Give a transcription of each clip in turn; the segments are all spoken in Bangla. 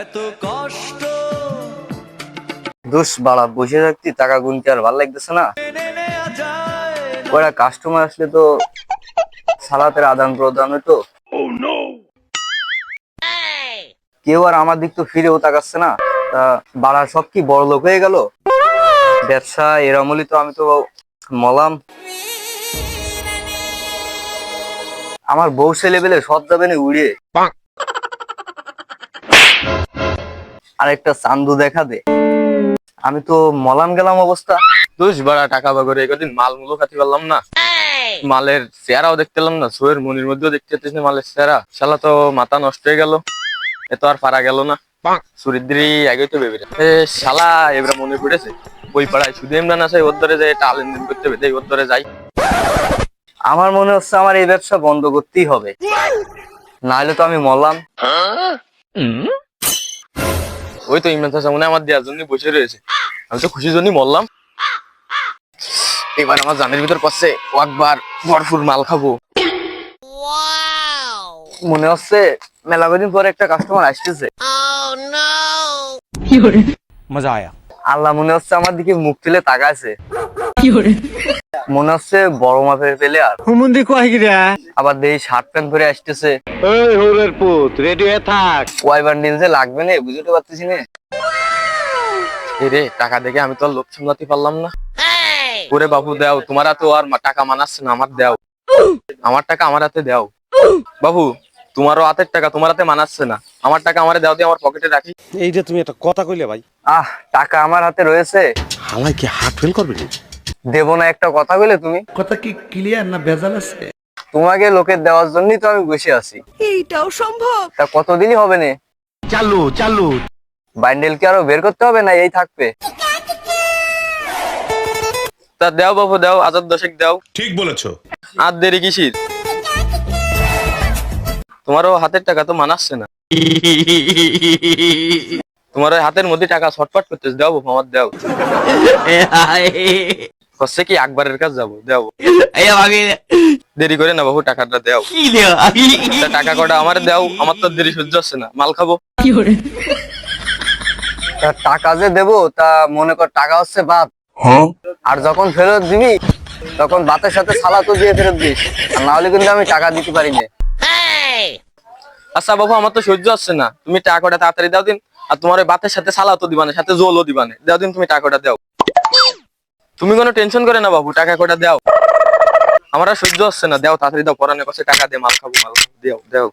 এত কষ্ট। দোষ বাড়া বসে থাকতি টাকা গুনতে আর ভালো লাগতেছে না। ওরা কাস্টমার আসলে তো সালাতের আদান প্রদান হতো কেউ আর আমার দিক তো ফিরেও তাকাচ্ছে না। তা বাড়া সব কি বড় লোক হয়ে গেল? ব্যবসা এরমলি তো আমি তো মলাম। আমার বউ ছেলে পেলে সব যাবে না উড়িয়ে আর একটা চান্দু দেখা দে। আমি তো মলাম গেলাম অবস্থা। দোষ বাড়া টাকা বাগরে একদিন মাল মুলো খাতে পারলাম না। মালের চেহারাও দেখতে পেলাম না সোয়ের মনির মধ্যেও দেখতে পেতেছি মালের চেহারা। শালা তো মাথা নষ্ট হয়ে গেল এ তো আর পারা গেল না। সুরিদ্রি আগে তো ভেবে এ শালা এবার মনে পড়েছে ওই পাড়ায় শুধু ইমরান আছে ওর ধরে যায় এটা লেনদেন করতে হবে ওর ধরে যাই। আমার মনে হচ্ছে আমার এই ব্যবসা বন্ধ করতেই হবে। নাহলে তো আমি মরলাম ওই তো ইমরান চাচা মনে আমার দেওয়ার জন্য বসে রয়েছে। আমি তো খুশির জন্যই মরলাম। এবার আমার জানের ভিতর পড়ছে ও একবার ভরপুর মাল খাব। মনে হচ্ছে মেলা কদিন পরে একটা কাস্টমার আসতেছে। মজা আয়া। আল্লাহ মনে হচ্ছে আমার দিকে মুখ তুলে তাকাছে মনে হচ্ছে বড় মাপের পেলে আর। হুমুন্দি কয় আবার দেই শার্ট প্যান্ট পরে আসতেছে। ওই হোরের পুত রেডি হয়ে থাক। ওয়াই বান্ডিল যে লাগবে না বুঝতে পারতেছি না। এই রে টাকা দেখে আমি তো আর লোভ সামলাতে পারলাম না। ওরে বাবু দাও তোমার তো আর টাকা মানাচ্ছে না আমার দাও। আমার টাকা আমার হাতে দাও। বাবু তোমারও হাতের টাকা তোমার হাতে মানাচ্ছে না। আমার টাকা আমারে দাও দিয়ে আমার পকেটে রাখি। এই যে তুমি একটা কথা কইলে ভাই। আহ টাকা আমার হাতে রয়েছে। হালাই কি হার্ট ফেল করবে নি দেবো না একটা কথা বলে তুমি? কথা কি ক্লিয়ার না ভেজাল আছে? তোমাকে লোকের দেওয়ার জন্যই তো আমি বসে আছি। এইটাও সম্ভব। তা কতদিনই হবে না? চালু চালু। বান্ডেল কি আরও বের করতে হবে না এই থাকবে? তা দাও বাবু দাও আজাদ দশেক দাও। ঠিক বলেছ। আর দেরি কিসির? তোমারও হাতের টাকা তো মানাচ্ছে না। তোমার ওই হাতের মধ্যে টাকা ছটফট করতেছে। দাও বাবু আমার দাও। হচ্ছে কি আকবরের কাছে যাব দাও। দেরি করে না বাবু টাকাটা দাও। তা টাকা কটা আমার দাও আমার তো আর দেরি সহ্য হচ্ছে না মাল খাব। তা টাকা যে দেবো তা মনে কর টাকা হচ্ছে বাদ আর যখন ফেরত দিবি তখন বাতের সাথে সালা তো দিয়ে ফেরত দিস আর না হলে কিন্তু আমি টাকা দিতে পারি না। আচ্ছা বাবু আমার তো সহ্য হচ্ছে না। তুমি টাকাটা তাড়াতাড়ি দাও দিন আর তোমার ওই বাতের সাথে সালা সালাতো দিবানে সাথে জলও দিবানে দাও দিন তুমি টাকাটা দাও। তুমি কোনো টেনশন করে না বাবু টাকা কটা দাও। আমার আর সহ্য হচ্ছে না দাও তাড়াতাড়ি দাও পরানের কাছে টাকা দে মাল খাব মাল খাব দাও দাও।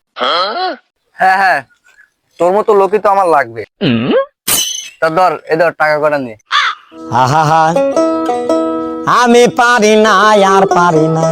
হ্যাঁ হ্যাঁ তোর মতো লোকই তো আমার লাগবে। তা ধর এ ধর টাকা কটা নিয়ে আহা আমি পারি না আর পারি না।